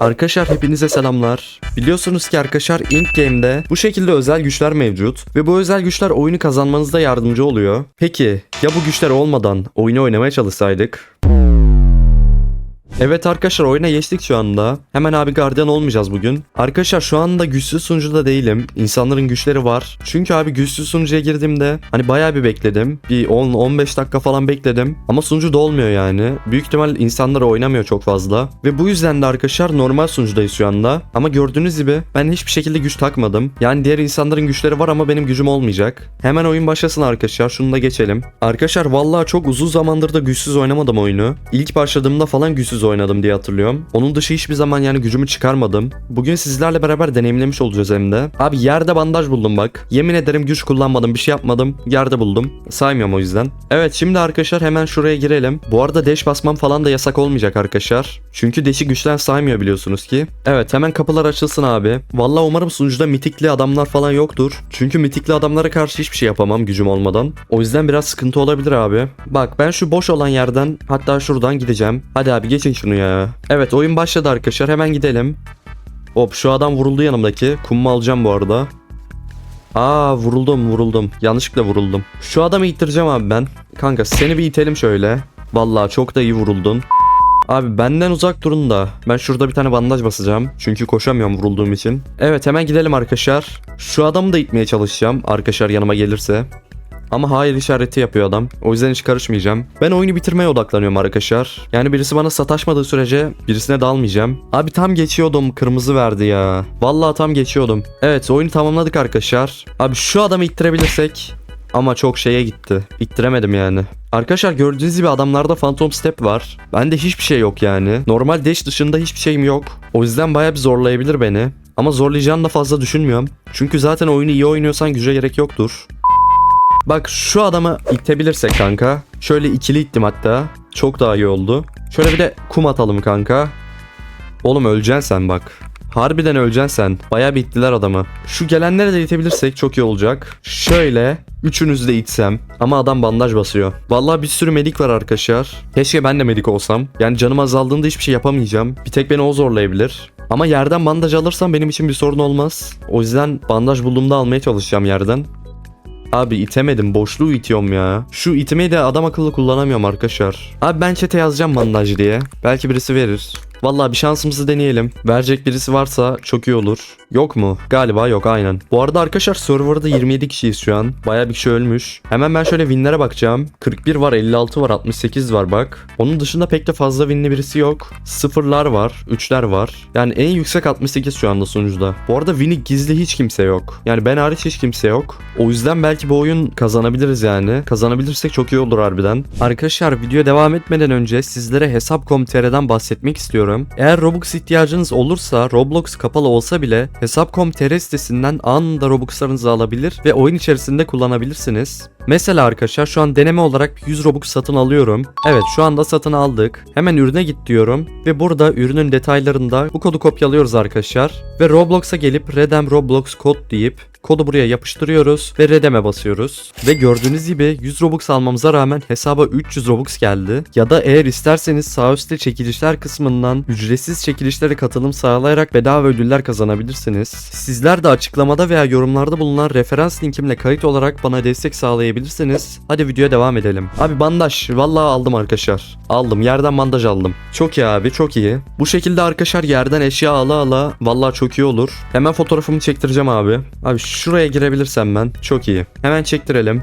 Arkadaşlar hepinize selamlar. Biliyorsunuz ki arkadaşlar Ink Game'de bu şekilde özel güçler mevcut ve bu özel güçler oyunu kazanmanızda yardımcı oluyor. Peki ya bu güçler olmadan oyunu oynamaya çalışsaydık? Evet arkadaşlar oyuna geçtik şu anda. Hemen abi gardiyan olmayacağız bugün. Arkadaşlar şu anda güçsüz sunucuda değilim. İnsanların güçleri var. Çünkü abi güçsüz sunucuya girdiğimde hani bayağı bir bekledim. Bir 10-15 dakika falan bekledim. Ama sunucu dolmuyor yani. Büyük ihtimal insanlar oynamıyor çok fazla. Ve bu yüzden de arkadaşlar normal sunucudayız şu anda. Ama gördüğünüz gibi ben hiçbir şekilde güç takmadım. Yani diğer insanların güçleri var ama benim gücüm olmayacak. Hemen oyun başlasın arkadaşlar. Şunu da geçelim. Arkadaşlar vallahi çok uzun zamandır da güçsüz oynamadım oyunu. İlk başladığımda falan güçsüz oynadım diye hatırlıyorum. Onun dışı hiçbir zaman yani gücümü çıkarmadım. Bugün sizlerle beraber deneyimlemiş olacağız hem de. Abi yerde bandaj buldum bak. Yemin ederim güç kullanmadım bir şey yapmadım. Yerde buldum. Saymıyorum o yüzden. Evet şimdi arkadaşlar hemen şuraya girelim. Bu arada dash basmam falan da yasak olmayacak arkadaşlar. Çünkü dash'i güçten saymıyor biliyorsunuz ki. Evet hemen kapılar açılsın abi. Vallahi umarım sunucuda mitikli adamlar falan yoktur. Çünkü mitikli adamlara karşı hiçbir şey yapamam gücüm olmadan. O yüzden biraz sıkıntı olabilir abi. Bak ben şu boş olan yerden hatta şuradan gideceğim. Hadi abi geçin şunu ya. Evet oyun başladı arkadaşlar hemen gidelim. Hop şu adam vuruldu yanımdaki. Kummu alacağım bu arada. Aa vuruldum vuruldum. Yanlışlıkla vuruldum. Şu adamı ittireceğim abi ben. Kanka seni bir itelim şöyle. Vallahi çok da iyi vuruldun. Abi benden uzak durun da. Ben şurada bir tane bandaj basacağım. Çünkü koşamıyorum vurulduğum için. Evet hemen gidelim arkadaşlar. Şu adamı da itmeye çalışacağım. Arkadaşlar yanıma gelirse. Ama hayır işareti yapıyor adam. O yüzden hiç karışmayacağım. Ben oyunu bitirmeye odaklanıyorum arkadaşlar. Yani birisi bana sataşmadığı sürece birisine dalmayacağım. Abi tam geçiyordum. Kırmızı verdi ya. Vallahi tam geçiyordum. Evet oyunu tamamladık arkadaşlar. Abi şu adamı ittirebilirsek ama çok şeye gitti. İttiremedim yani. Arkadaşlar gördüğünüz gibi adamlarda Phantom Step var. Bende hiçbir şey yok yani. Normal dash dışında hiçbir şeyim yok. O yüzden bayağı bir zorlayabilir beni. Ama zorlayacağını da fazla düşünmüyorum. Çünkü zaten oyunu iyi oynuyorsan güce gerek yoktur. Bak şu adamı itebilirsek kanka. Şöyle ikili ittim hatta. Çok daha iyi oldu. Şöyle bir de kum atalım kanka. Oğlum öleceksin sen bak. Harbiden öleceksin sen. Bayağı bir ittiler adamı. Şu gelenleri de itebilirsek çok iyi olacak. Şöyle üçünüzü de itsem. Ama adam bandaj basıyor. Vallahi bir sürü medik var arkadaşlar. Keşke ben de medik olsam. Yani canım azaldığında hiçbir şey yapamayacağım. Bir tek beni o zorlayabilir. Ama yerden bandaj alırsam benim için bir sorun olmaz. O yüzden bandaj bulduğumda almaya çalışacağım yerden. Abi itemedim boşluğu itiyorum ya. Şu itmeyi de adam akıllı kullanamıyorum arkadaşlar. Abi ben chat'e yazacağım bandaj diye. Belki birisi verir. Vallahi bir şansımızı deneyelim. Verecek birisi varsa çok iyi olur. Yok mu? Galiba yok aynen. Bu arada arkadaşlar serverda 27 kişiyiz şu an. Baya bir kişi ölmüş. Hemen ben şöyle winlere bakacağım. 41 var, 56 var, 68 var bak. Onun dışında pek de fazla winli birisi yok. Sıfırlar var, üçler var. Yani en yüksek 68 şu anda sunucuda. Bu arada win'i gizli hiç kimse yok. Yani ben hariç hiç kimse yok. O yüzden belki bu oyun kazanabiliriz yani. Kazanabilirsek çok iyi olur harbiden. Arkadaşlar video devam etmeden önce sizlere Hesap.com.tr'den bahsetmek istiyorum. Eğer Robux ihtiyacınız olursa Roblox kapalı olsa bile Hesap.com.tr sitesinden anında Robux'larınızı alabilir ve oyun içerisinde kullanabilirsiniz. Mesela arkadaşlar şu an deneme olarak 100 Robux satın alıyorum. Evet şu anda satın aldık. Hemen ürüne git diyorum ve burada ürünün detaylarında bu kodu kopyalıyoruz arkadaşlar. Ve Roblox'a gelip Redem Roblox kod deyip Kodu buraya yapıştırıyoruz ve redeme basıyoruz. Ve gördüğünüz gibi 100 Robux almamıza rağmen hesaba 300 Robux geldi. Ya da eğer isterseniz sağ üstte çekilişler kısmından ücretsiz çekilişlere katılım sağlayarak bedava ödüller kazanabilirsiniz. Sizler de açıklamada veya yorumlarda bulunan referans linkimle kayıt olarak bana destek sağlayabilirsiniz. Hadi videoya devam edelim. Abi bandaj. Vallahi aldım arkadaşlar. Aldım. Yerden bandaj aldım. Çok iyi abi çok iyi. Bu şekilde arkadaşlar yerden eşya ala ala vallahi çok iyi olur. Hemen fotoğrafımı çektireceğim abi. Abi şuraya girebilirsem ben çok iyi. Hemen çektirelim.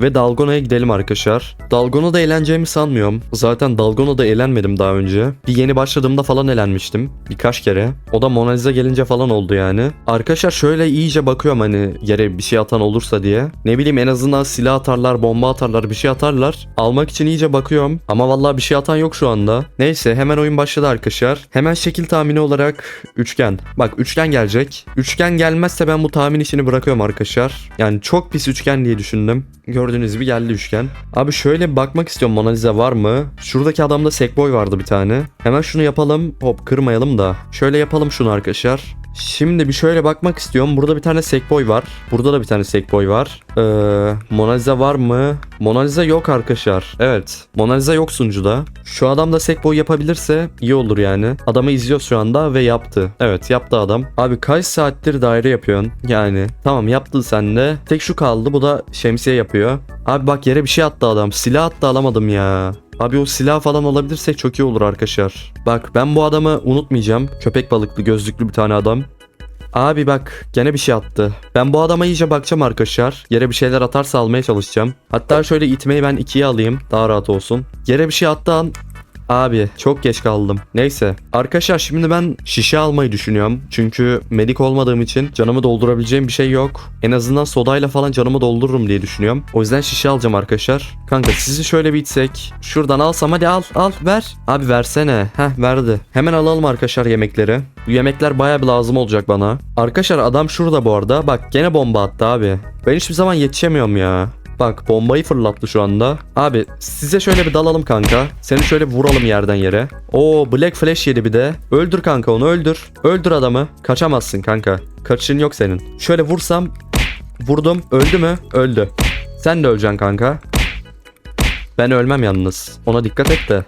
Ve Dalgona'ya gidelim arkadaşlar. Dalgona'da eğleneceğimi sanmıyorum. Zaten Dalgona'da eğlenmedim daha önce. Bir yeni başladığımda falan eğlenmiştim. Birkaç kere. O da Mona Lisa gelince falan oldu yani. Arkadaşlar şöyle iyice bakıyorum hani yere bir şey atan olursa diye. Ne bileyim en azından silah atarlar, bomba atarlar, bir şey atarlar. Almak için iyice bakıyorum. Ama vallahi bir şey atan yok şu anda. Neyse hemen oyun başladı arkadaşlar. Hemen şekil tahmini olarak üçgen. Bak üçgen gelecek. Üçgen gelmezse ben bu tahmin işini bırakıyorum arkadaşlar. Yani çok pis üçgen diye düşündüm. Gördüğünüz gibi geldi üçgen. Abi şöyle bakmak istiyorum Mona Lisa var mı? Şuradaki adamda Sackboy vardı bir tane. Hemen şunu yapalım. Hop kırmayalım da. Şöyle yapalım şunu arkadaşlar. Şimdi bir şöyle bakmak istiyorum. Burada bir tane Sackboy var. Burada da bir tane Sackboy var. Ee, Mona Lisa var mı? Mona Lisa yok arkadaşlar. Evet. Mona Lisa yok sunucuda. Şu adam da Sackboy yapabilirse iyi olur yani. Adamı izliyor şu anda ve yaptı. Evet yaptı adam. Abi kaç saattir daire yapıyorsun? Yani tamam yaptın sen de. Tek şu kaldı. Bu da şemsiye yapıyor. Abi bak yere bir şey attı adam. Silah attı alamadım ya. Abi o silah falan olabilirse çok iyi olur arkadaşlar. Bak ben bu adamı unutmayacağım. Köpek balıklı gözlüklü bir tane adam. Abi bak gene bir şey attı. Ben bu adama iyice bakacağım arkadaşlar. Yere bir şeyler atarsa almaya çalışacağım. Hatta şöyle itmeyi ben ikiye alayım. Daha rahat olsun. Yere bir şey attığı an Abi çok geç kaldım. Neyse. Arkadaşlar şimdi ben şişe almayı düşünüyorum. Çünkü medik olmadığım için canımı doldurabileceğim bir şey yok. En azından sodayla falan canımı doldururum diye düşünüyorum. O yüzden şişe alacağım arkadaşlar. Kanka sizi şöyle bir itsek. Şuradan alsam hadi al al ver. Abi versene. Heh verdi. Hemen alalım arkadaşlar yemekleri. Bu yemekler baya bir lazım olacak bana. Arkadaşlar adam şurada bu arada. Bak gene bomba attı abi. Ben hiçbir zaman yetişemiyorum ya. Bak bombayı fırlattı şu anda. Abi size şöyle bir dalalım kanka. Seni şöyle vuralım yerden yere. Oo Black Flash yedi bir de. Öldür kanka onu öldür. Öldür adamı. Kaçamazsın kanka. Kaçışın yok senin. Şöyle vursam. Vurdum. Öldü mü? Öldü. Sen de öleceksin kanka. Ben ölmem yalnız. Ona dikkat et de.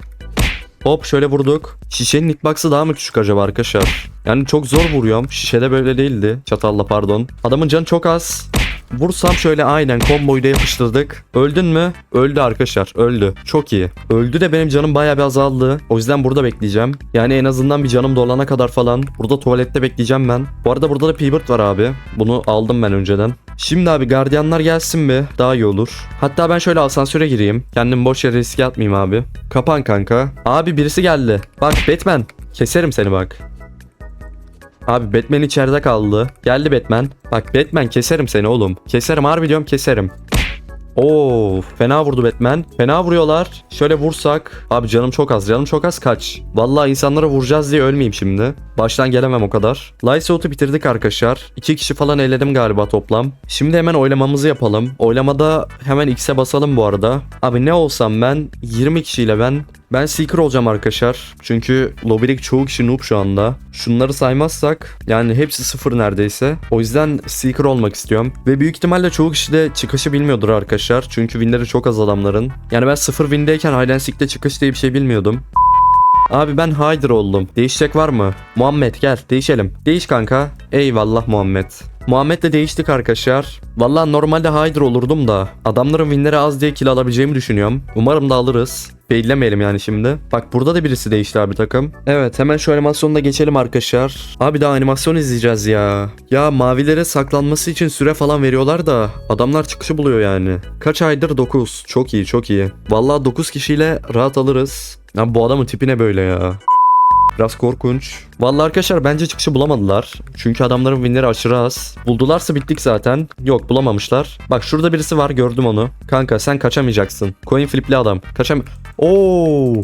Hop şöyle vurduk. Şişenin hitbox'ı daha mı küçük acaba arkadaşlar? Yani çok zor vuruyorum. Şişede böyle değildi. Çatalla pardon. Adamın canı çok az. Vursam şöyle aynen komboyu da yapıştırdık. Öldün mü? Öldü arkadaşlar. Öldü. Çok iyi. Öldü de benim canım bayağı bir azaldı. O yüzden burada bekleyeceğim. Yani en azından bir canım dolana kadar falan. Burada tuvalette bekleyeceğim ben. Bu arada burada da P-Bird var abi. Bunu aldım ben önceden. Şimdi abi gardiyanlar gelsin mi? Daha iyi olur. Hatta ben şöyle asansöre gireyim. Kendimi boş yere riske atmayayım abi. Kapan kanka. Abi birisi geldi. Bak Batman. Keserim seni bak. Abi Batman içeride kaldı. Geldi Batman. Bak Batman keserim seni oğlum. Keserim harbi diyorum keserim. Oo, fena vurdu Batman. Fena vuruyorlar. Şöyle vursak. Abi canım çok az. Canım çok az kaç. Vallahi insanlara vuracağız diye ölmeyeyim şimdi. Baştan gelemem o kadar. Lysout'u bitirdik arkadaşlar. İki kişi falan eledim galiba toplam. Şimdi hemen oylamamızı yapalım. Oylamada hemen X'e basalım bu arada. Abi ne olsam ben 20 kişiyle ben ben Seeker olacağım arkadaşlar. Çünkü lobideki çoğu kişi noob şu anda. Şunları saymazsak yani hepsi sıfır neredeyse. O yüzden Seeker olmak istiyorum. Ve büyük ihtimalle çoğu kişi de çıkışı bilmiyordur arkadaşlar. Çünkü winleri çok az adamların. Yani ben sıfır windeyken Hide Seek'te çıkış diye bir şey bilmiyordum. Abi ben Hyder oldum. Değişecek var mı? Muhammed gel değişelim. Değiş kanka. Eyvallah Muhammed. Muhammed'le değiştik arkadaşlar. Vallahi normalde Hyder olurdum da adamların winleri az diye kill alabileceğimi düşünüyorum. Umarım da alırız. Bellemeyelim yani şimdi. Bak burada da birisi değişti abi takım. Evet hemen şu animasyonda geçelim arkadaşlar. Abi daha animasyon izleyeceğiz ya. Ya mavilere saklanması için süre falan veriyorlar da adamlar çıkışı buluyor yani. Kaç aydır 9. Çok iyi çok iyi. Vallahi 9 kişiyle rahat alırız. Ya bu adamın tipi ne böyle ya? Biraz korkunç. Vallahi arkadaşlar bence çıkışı bulamadılar. Çünkü adamların winleri aşırı az. Buldularsa bittik zaten. Yok bulamamışlar. Bak şurada birisi var gördüm onu. Kanka sen kaçamayacaksın. Coin flipli adam. Kaçam... Oo.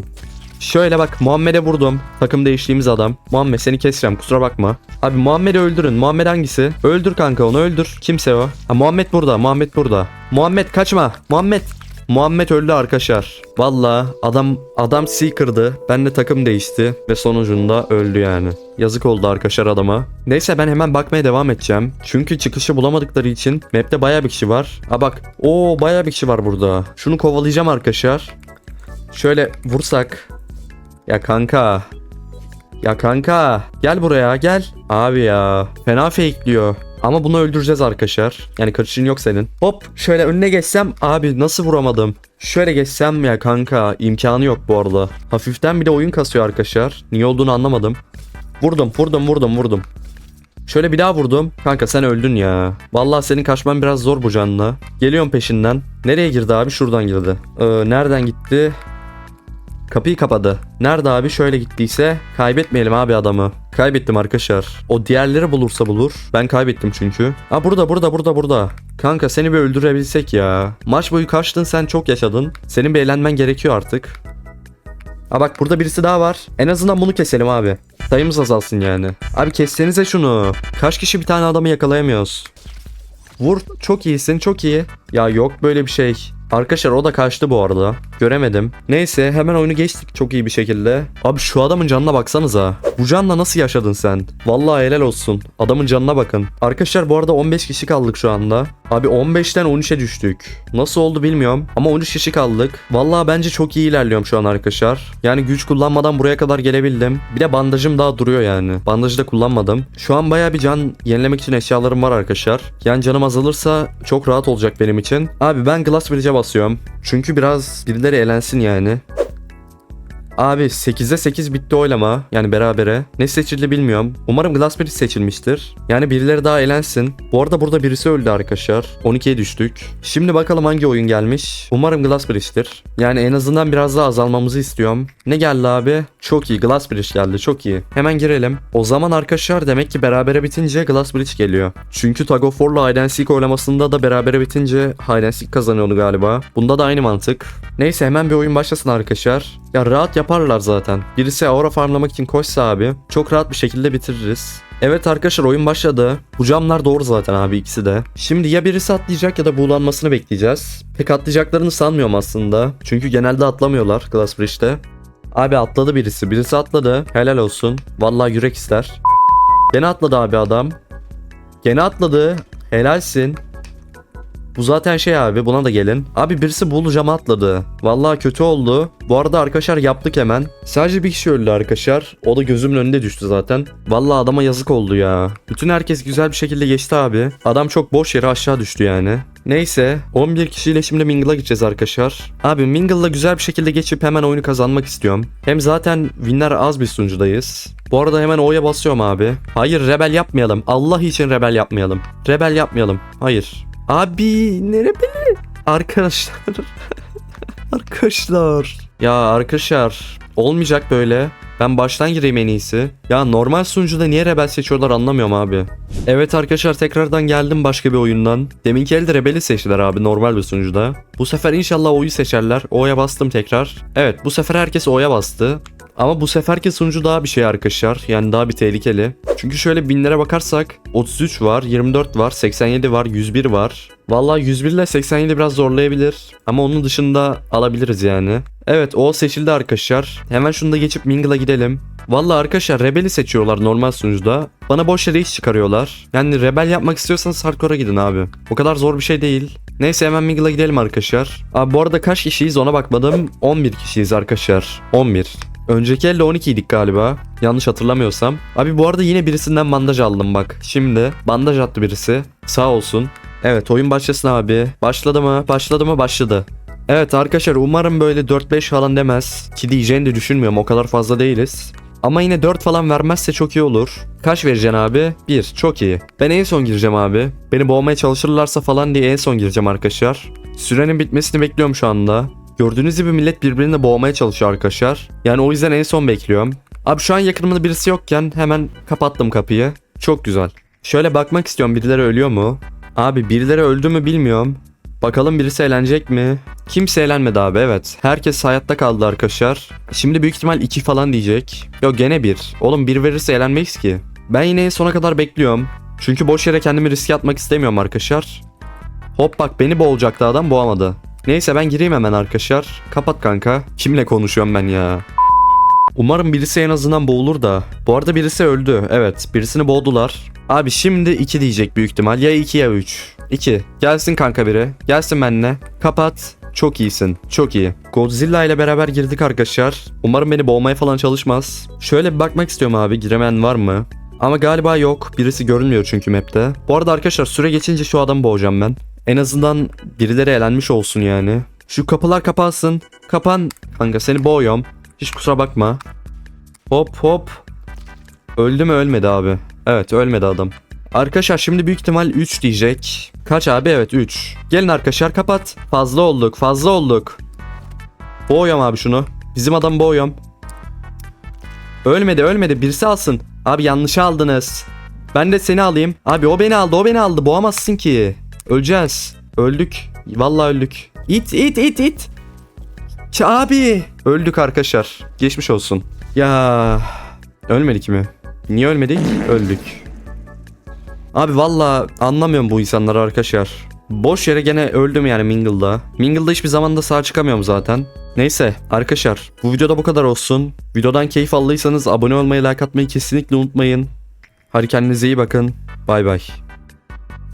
Şöyle bak Muhammed'e vurdum. Takım değiştiğimiz adam. Muhammed seni keseceğim kusura bakma. Abi Muhammed'i öldürün. Muhammed hangisi? Öldür kanka onu öldür. Kimse o. Ha Muhammed burada. Muhammed burada. Muhammed kaçma. Muhammed. Muhammed öldü arkadaşlar. Valla adam adam Seeker'dı. Ben de takım değişti ve sonucunda öldü yani. Yazık oldu arkadaşlar adama. Neyse ben hemen bakmaya devam edeceğim. Çünkü çıkışı bulamadıkları için map'te baya bir kişi var. Ha bak. Oo baya bir kişi var burada. Şunu kovalayacağım arkadaşlar. Şöyle vursak. Ya kanka. Ya kanka. Gel buraya gel. Abi ya. Fena fakeliyor. Ama bunu öldüreceğiz arkadaşlar. Yani kaçışın yok senin. Hop şöyle önüne geçsem. Abi nasıl vuramadım? Şöyle geçsem ya kanka. imkanı yok bu arada. Hafiften bir de oyun kasıyor arkadaşlar. Niye olduğunu anlamadım. Vurdum vurdum vurdum vurdum. Şöyle bir daha vurdum. Kanka sen öldün ya. Vallahi senin kaçman biraz zor bu canla. Geliyorum peşinden. Nereye girdi abi? Şuradan girdi. Ee, nereden gitti? Kapıyı kapadı. Nerede abi? Şöyle gittiyse kaybetmeyelim abi adamı. Kaybettim arkadaşlar. O diğerleri bulursa bulur. Ben kaybettim çünkü. Ha burada burada burada burada. Kanka seni bir öldürebilsek ya. Maç boyu kaçtın sen çok yaşadın. Senin bir eğlenmen gerekiyor artık. Ha bak burada birisi daha var. En azından bunu keselim abi. Sayımız azalsın yani. Abi kessenize şunu. Kaç kişi bir tane adamı yakalayamıyoruz. Vur çok iyisin çok iyi. Ya yok böyle bir şey. Arkadaşlar o da kaçtı bu arada. Göremedim. Neyse hemen oyunu geçtik çok iyi bir şekilde. Abi şu adamın canına baksanıza. Bu canla nasıl yaşadın sen? Vallahi helal olsun. Adamın canına bakın. Arkadaşlar bu arada 15 kişi kaldık şu anda. Abi 15'ten 13'e düştük. Nasıl oldu bilmiyorum ama 13 kişi kaldık. Vallahi bence çok iyi ilerliyorum şu an arkadaşlar. Yani güç kullanmadan buraya kadar gelebildim. Bir de bandajım daha duruyor yani. Bandajı da kullanmadım. Şu an baya bir can yenilemek için eşyalarım var arkadaşlar. Yani canım azalırsa çok rahat olacak benim için. Abi ben Glass Bridge'e basıyorum. Çünkü biraz birileri elensin yani. Abi 8'e 8 bitti oylama. Yani berabere. Ne seçildi bilmiyorum. Umarım Glassberry seçilmiştir. Yani birileri daha elensin. Bu arada burada birisi öldü arkadaşlar. 12'ye düştük. Şimdi bakalım hangi oyun gelmiş. Umarım Glassberry'dir. Yani en azından biraz daha azalmamızı istiyorum. Ne geldi abi? Çok iyi. Glassbridge geldi. Çok iyi. Hemen girelim. O zaman arkadaşlar demek ki berabere bitince Glassbridge geliyor. Çünkü Tug of War'la Hide and Seek oylamasında da berabere bitince Hide and Seek kazanıyordu galiba. Bunda da aynı mantık. Neyse hemen bir oyun başlasın arkadaşlar. Ya rahat yaparlar zaten. Birisi aura farmlamak için koşsa abi çok rahat bir şekilde bitiririz. Evet arkadaşlar oyun başladı. Bu camlar doğru zaten abi ikisi de. Şimdi ya birisi atlayacak ya da buğulanmasını bekleyeceğiz. Pek atlayacaklarını sanmıyorum aslında. Çünkü genelde atlamıyorlar Glass Bridge'de. Abi atladı birisi. Birisi atladı. Helal olsun. Vallahi yürek ister. Gene atladı abi adam. Gene atladı. Helalsin. Bu zaten şey abi buna da gelin. Abi birisi bulu cama atladı. Vallahi kötü oldu. Bu arada arkadaşlar yaptık hemen. Sadece bir kişi öldü arkadaşlar. O da gözümün önünde düştü zaten. Vallahi adama yazık oldu ya. Bütün herkes güzel bir şekilde geçti abi. Adam çok boş yere aşağı düştü yani. Neyse 11 kişiyle şimdi Mingle'a gideceğiz arkadaşlar. Abi Mingle'la güzel bir şekilde geçip hemen oyunu kazanmak istiyorum. Hem zaten winler az bir sunucudayız. Bu arada hemen O'ya basıyorum abi. Hayır rebel yapmayalım. Allah için rebel yapmayalım. Rebel yapmayalım. Hayır. Abi ne rebeli? Arkadaşlar. arkadaşlar. Ya arkadaşlar. Olmayacak böyle. Ben baştan gireyim en iyisi. Ya normal sunucuda niye rebel seçiyorlar anlamıyorum abi. Evet arkadaşlar tekrardan geldim başka bir oyundan. Deminki elde rebeli seçtiler abi normal bir sunucuda. Bu sefer inşallah O'yu seçerler. O'ya bastım tekrar. Evet bu sefer herkes O'ya bastı. Ama bu seferki sunucu daha bir şey arkadaşlar. Yani daha bir tehlikeli. Çünkü şöyle binlere bakarsak 33 var, 24 var, 87 var, 101 var. Vallahi 101 ile 87 biraz zorlayabilir. Ama onun dışında alabiliriz yani. Evet o seçildi arkadaşlar. Hemen şunu da geçip Mingle'a gidelim. Vallahi arkadaşlar Rebel'i seçiyorlar normal sunucuda. Bana boş yere iş çıkarıyorlar. Yani Rebel yapmak istiyorsanız Hardcore'a gidin abi. O kadar zor bir şey değil. Neyse hemen Mingle'a gidelim arkadaşlar. Abi bu arada kaç kişiyiz ona bakmadım. 11 kişiyiz arkadaşlar. 11. Önceki elde 12 idik galiba. Yanlış hatırlamıyorsam. Abi bu arada yine birisinden bandaj aldım bak. Şimdi bandaj attı birisi. Sağ olsun. Evet oyun başlasın abi. Başladı mı? Başladı mı? Başladı. Evet arkadaşlar umarım böyle 4-5 falan demez. Ki diyeceğini de düşünmüyorum o kadar fazla değiliz. Ama yine 4 falan vermezse çok iyi olur. Kaç vereceksin abi? 1. Çok iyi. Ben en son gireceğim abi. Beni boğmaya çalışırlarsa falan diye en son gireceğim arkadaşlar. Sürenin bitmesini bekliyorum şu anda. Gördüğünüz gibi millet birbirini boğmaya çalışıyor arkadaşlar. Yani o yüzden en son bekliyorum. Abi şu an yakınımda birisi yokken hemen kapattım kapıyı. Çok güzel. Şöyle bakmak istiyorum birileri ölüyor mu? Abi birileri öldü mü bilmiyorum. Bakalım birisi eğlenecek mi? Kimse eğlenmedi abi evet. Herkes hayatta kaldı arkadaşlar. Şimdi büyük ihtimal 2 falan diyecek. Yok gene 1. Oğlum 1 verirse eğlenmeyiz ki. Ben yine sona kadar bekliyorum. Çünkü boş yere kendimi riske atmak istemiyorum arkadaşlar. Hop bak beni boğacaktı adam boğamadı. Neyse ben gireyim hemen arkadaşlar. Kapat kanka. Kimle konuşuyorum ben ya? Umarım birisi en azından boğulur da. Bu arada birisi öldü. Evet birisini boğdular. Abi şimdi 2 diyecek büyük ihtimal. Ya 2 ya 3. 2. Gelsin kanka biri. Gelsin benimle. Kapat. Çok iyisin. Çok iyi. Godzilla ile beraber girdik arkadaşlar. Umarım beni boğmaya falan çalışmaz. Şöyle bir bakmak istiyorum abi. Giremeyen var mı? Ama galiba yok. Birisi görünmüyor çünkü map'te. Bu arada arkadaşlar süre geçince şu adamı boğacağım ben. En azından birileri elenmiş olsun yani. Şu kapılar kapansın. Kapan. Kanka seni boğuyorum. Hiç kusura bakma. Hop hop. Öldü mü ölmedi abi. Evet ölmedi adam. Arkadaşlar şimdi büyük ihtimal 3 diyecek. Kaç abi? Evet 3. Gelin arkadaşlar kapat. Fazla olduk fazla olduk. Boğuyorum abi şunu. Bizim adam boğuyorum. Ölmedi ölmedi birisi alsın. Abi yanlış aldınız. Ben de seni alayım. Abi o beni aldı o beni aldı. Boğamazsın ki. Öleceğiz. Öldük. Vallahi öldük. İt it it it. Ç abi. Öldük arkadaşlar. Geçmiş olsun. Ya ölmedik mi? Niye ölmedik? Öldük. Abi valla anlamıyorum bu insanları arkadaşlar. Boş yere gene öldüm yani Mingle'da. Mingle'da hiçbir zaman da sağ çıkamıyorum zaten. Neyse arkadaşlar bu videoda bu kadar olsun. Videodan keyif aldıysanız abone olmayı like atmayı kesinlikle unutmayın. Hadi kendinize iyi bakın. Bay bay.